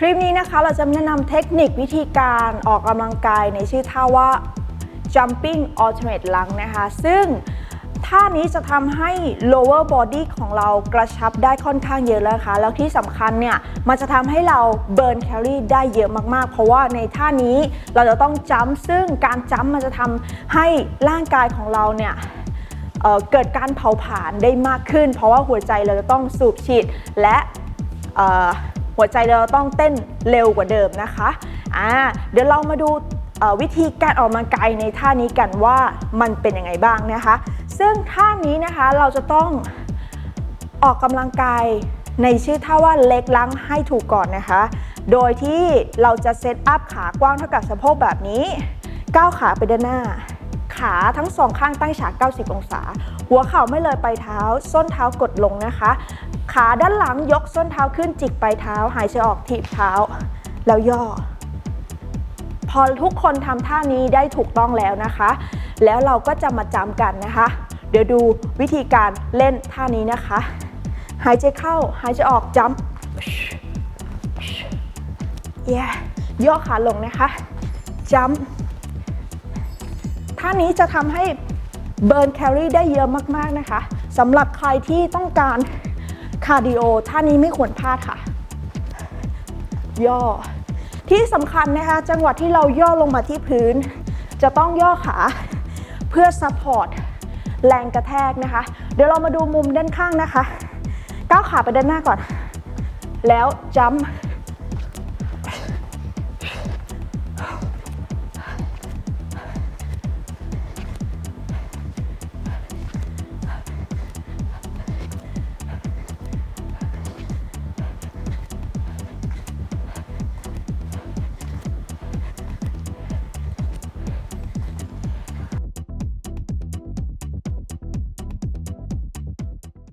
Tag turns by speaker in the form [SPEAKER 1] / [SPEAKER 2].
[SPEAKER 1] คลิปนี้นะคะเราจะแนะนำเทคนิควิธีการออกกำลังกายในชื่อท่าว่า jumping alternate lung นะคะ ซึ่งท่านี้จะทำให้ lower body ของเรากระชับได้ค่อนข้างเยอะแล้วนะคะแล้วที่สำคัญเนี่ย มันจะทำให้เรา burn calorie ได้เยอะมากๆ เพราะว่าในท่านี้เราจะต้องจัมซึ่งการจัมมันจะทำให้ร่างกายของเราเนี่ยเเกิดการเผาผลาญได้มากขึ้น เพราะว่าหัวใจเราจะต้องสูบฉีดและ หัวใจเราต้องเต้นเร็วกว่าเดิมนะคะอ่าเดี๋ยวเรามาดูวิธีการออกกำลังกายในท่านี้กันว่ามันเป็นยังไงบ้างนะคะ ซึ่งท่านี้นะคะเราจะต้องออกกำลังกายในชื่อท่าว่าเล็กล้างให้ถูกก่อนนะคะ โดยที่เราจะเซตอัพขากว้างเท่ากับสะโพกแบบนี้ก้าวขาไปด้านหน้า ขาทั้งสองข้างตั้งฉาก 90 องศา หัวเข่าไม่เลยปลายเท้า ส้นเท้ากดลงนะคะ ขาด้านหลังยกส้นเท้าขึ้นจิกปลายเท้า หายใจออกถีบเท้า แล้วย่อ พอทุกคนทำท่านี้ได้ถูกต้องแล้วนะคะ แล้วเราก็จะมาจำกันนะคะ เดี๋ยวดูวิธีการเล่นท่านี้นะคะ หายใจเข้าหายใจออกจัมเย่ย่อขาลงนะคะจัม ท่านี้จะทำให้เบิร์นแคลอรี่ได้เยอะมากๆนะคะสำหรับใครที่ต้องการคาร์ดิโอท่านี้ไม่ควรพลาดค่ะ ย่อ ที่สำคัญนะคะ จังหวะที่เราย่อลงมาที่พื้น จะต้องย่อขา เพื่อซัพพอร์ตแรงกระแทกนะคะ เดี๋ยวเรามาดูมุมด้านข้างนะคะ ก้าวขาไปด้านหน้าก่อน แล้วจัม